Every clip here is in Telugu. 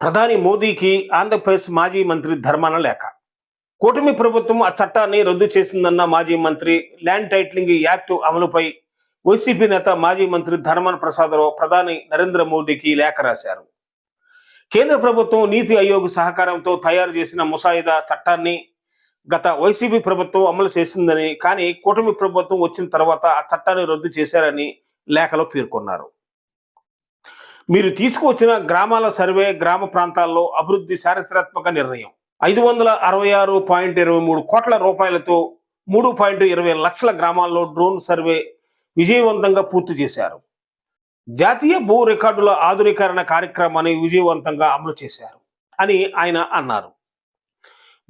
ప్రధాని మోదీకి ఆంధ్రప్రదేశ్ మాజీ మంత్రి ధర్మాన లేఖ. కూటమి ప్రభుత్వం ఆ చట్టాన్ని రద్దు చేసిందన్న మాజీ మంత్రి ల్యాండ్ టైటిలింగ్ యాక్ట్ అమలుపై వైసీపీ నేత మాజీ మంత్రి ధర్మాన ప్రసాదరావు ప్రధాని నరేంద్ర మోడీకి లేఖ రాశారు. కేంద్ర ప్రభుత్వం నీతి ఆయోగ్ సహకారంతో తయారు చేసిన ముసాయిదా చట్టాన్ని గత వైసీపీ ప్రభుత్వం అమలు చేసిందని కానీ కూటమి ప్రభుత్వం వచ్చిన తర్వాత ఆ చట్టాన్ని రద్దు చేశారని లేఖలో పేర్కొన్నారు. మీరు తీసుకువచ్చిన గ్రామాల సర్వే గ్రామ ప్రాంతాల్లో అభివృద్ధి చారిత్రాత్మక నిర్ణయం. ఐదు వందల అరవై ఆరు పాయింట్ ఇరవై మూడు కోట్ల రూపాయలతో మూడు పాయింట్ ఇరవై లక్షల గ్రామాల్లో డ్రోన్ సర్వే విజయవంతంగా పూర్తి చేశారు. జాతీయ భూ రికార్డుల ఆధునీకరణ కార్యక్రమాన్ని విజయవంతంగా అమలు చేశారు అని ఆయన అన్నారు.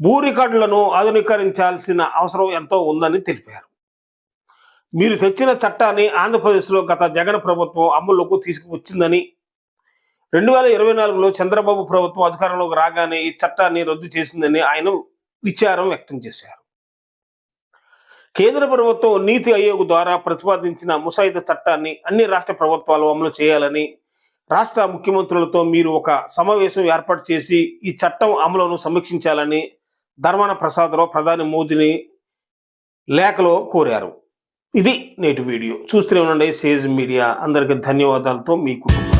భూ రికార్డులను ఆధునీకరించాల్సిన అవసరం ఎంతో ఉందని తెలిపారు. మీరు తెచ్చిన చట్టాన్ని ఆంధ్రప్రదేశ్లో గత జగన్ ప్రభుత్వం అమల్లోకి తీసుకువచ్చిందని రెండు వేల ఇరవై నాలుగులో చంద్రబాబు ప్రభుత్వం అధికారంలోకి రాగానే ఈ చట్టాన్ని రద్దు చేసిందని ఆయన విచారం వ్యక్తం చేశారు. కేంద్ర ప్రభుత్వం నీతి ఆయోగ్ ద్వారా ప్రతిపాదించిన ముసాయిదా చట్టాన్ని అన్ని రాష్ట్ర ప్రభుత్వాలు అమలు చేయాలని రాష్ట్ర ముఖ్యమంత్రులతో మీరు ఒక సమావేశం ఏర్పాటు చేసి ఈ చట్టం అమలును సమీక్షించాలని ధర్మాన ప్రసాదరావు ప్రధాని మోదీని లేఖలో కోరారు. ఇది నేటి వీడియో. చూస్తూనే ఉండండి సేజ్ మీడియా. అందరికీ ధన్యవాదాలతో మీ కుటుంబం